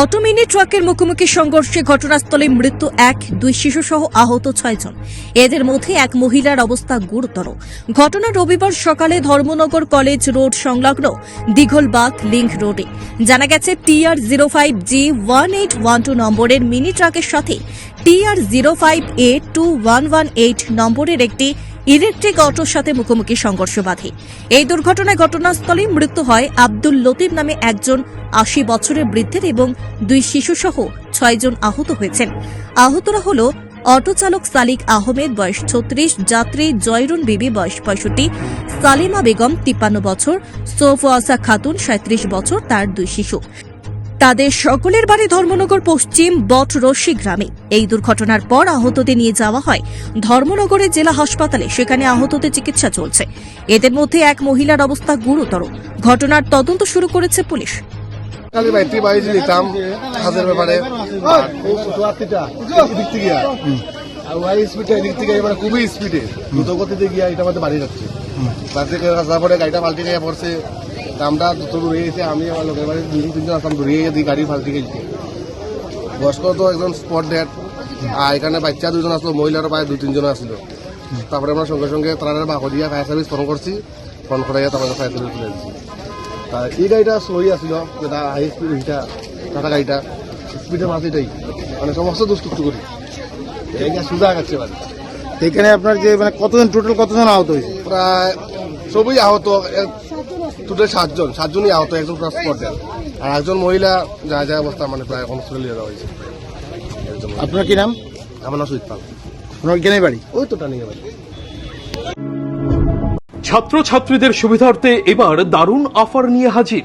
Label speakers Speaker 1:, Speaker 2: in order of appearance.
Speaker 1: Auto mini ট্রাকের মুখোমুখি সংঘর্ষে ঘটনাস্থলে মৃত্যু এক, দুই শিশুসহ আহত ছয়জন। এদের মধ্যে এক মহিলার অবস্থা গুরুতর। ঘটনা রবিবার সকালে ধর্মনগর কলেজ রোড সংলগ্ন দীঘলবাগ লিংক রোডে। জানা গেছে TR zero five G one eight one two নম্বরের মিনি ট্রাকের সাথে TR zero five A two one one eight নম্বরের একটি ইলেকট্রিক অটোর সাথে মুখোমুখি সংঘর্ষ বাধে এই দুর্ঘটনায় ঘটনাস্থলেই মৃত্যু হয় আব্দুল লতিফ নামে একজন আশি বছরের বৃদ্ধের এবং দুই শিশুসহ ছয়জন আহত হয়েছেন। আহতরা হল অটো চালক সালিক আহমেদ, বয়স ছত্রিশ, যাত্রী জয়রুন বিবি, বয়স পঁয়ষট্টি, সালিমা বেগম, তিপ্পান্ন বছর সোফওয়াসা খাতুন সাঁত্রিশ বছর, তার দুই শিশু। তাদের সকলের বাড়ি ধর্মনগর পশ্চিম বটরশি গ্রামে। এই দুর্ঘটনার পর আহতদের নিয়ে যাওয়া হয় ধর্মনগরের জেলা হাসপাতালে। সেখানে আহতদের চিকিৎসা চলছে। এদের মধ্যে এক মহিলার অবস্থা গুরুতর। ঘটনার তদন্ত শুরু করেছে পুলিশ।
Speaker 2: খুবই স্পিডে। দ্রুত গতিতে গিয়া এটা আমাদের বাড়ি যাচ্ছে। বাড়ি থেকে রাস্তা পরে গাড়িটা পাল্টে গিয়ে পড়ছে। দামটা দ্রুত দূরে গেছে আমি আমার লোকের বাড়ি দুজন তিনজন আসলাম গিয়ে দিই গাড়ি পাল্টে গেছে বয়স্ক তো একজন স্পট ডেট আর এখানে বাচ্চা দুজন আসলো মহিলার প্রায় দুই তিনজন আসলো। তারপরে আমরা সঙ্গে সঙ্গে তারা দিয়া ফায়ার সার্ভিস ফোন করছি ফোন করে তারপরে ফায়ার সার্ভিস তুলে দিচ্ছি। তা এই গাড়িটা সহি আসছিল যেটা হাই স্পিড এইটা টাটা গাড়িটা স্পিডে মাছ এটাই। মানে সমস্ত দুষ্টুক্ত করি। এইটা সুজা গেছে বাড়ি।
Speaker 3: এখানে আপনার যে মানে কতজন টোটাল কতজন আহত হয়েছে?
Speaker 2: প্রায় সবই আহত টোটাল সাতজন সাতজনই আহত একজন প্লাস স্পটে আর একজন মহিলা যা যা অবস্থা মানে প্রায় হসপিটালে নিয়ে যাওয়া হয়েছে।
Speaker 3: আপনার কি নাম?
Speaker 2: আমার নাম সুজিত পাল।
Speaker 3: আপনার কেনে বাড়ি?
Speaker 2: ওই তো টানিয়ে বাড়ি।
Speaker 4: ছাত্রছাত্রীদের সুবিধার্থে এবার দারুণ অফার নিয়ে হাজির।